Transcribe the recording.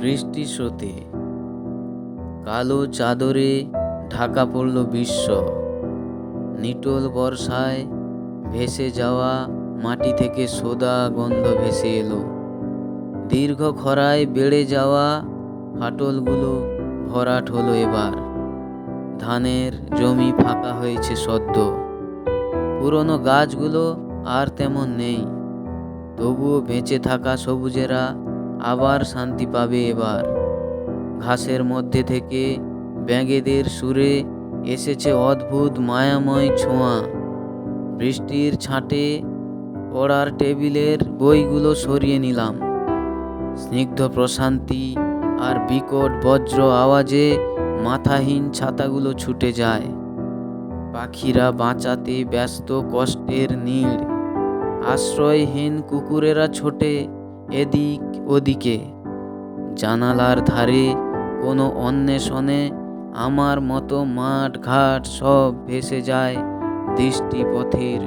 বৃষ্টি স্রোতে কালো চাদরে ঢাকা পড়ল বিশ্ব। নিটোল বর্ষায় ভেসে যাওয়া মাটি থেকে সোদা গন্ধ ভেসে এলো। দীর্ঘ খরায় বেড়ে যাওয়া ফাটলগুলো ভরাট হলো এবার। ধানের জমি ফাঁকা হয়েছে সদ্য। পুরনো গাছগুলো আর তেমন নেই। তবুও বেঁচে থাকা সবুজেরা আবার শান্তি পাবে এবার। ঘাসের মধ্যে থেকে ব্যাঙেদের সুরে এসেছে অদ্ভুত মায়াময় ছোঁয়া। বৃষ্টির ছাঁটে পড়ার টেবিলের বইগুলো সরিয়ে নিলাম। স্নিগ্ধ প্রশান্তি আর বিকট বজ্র আওয়াজে মাথাহীন ছাতাগুলো ছুটে যায়। পাখিরা বাঁচাতে ব্যস্ত কষ্টের নীড়। আশ্রয়হীন কুকুরেরা ছোটে। এদিক ওদিকে। জানালার ধারে কোনো অন্বেষণে আমার মতো মাঠ ঘাট সব ভেসে যায় দৃষ্টিপথের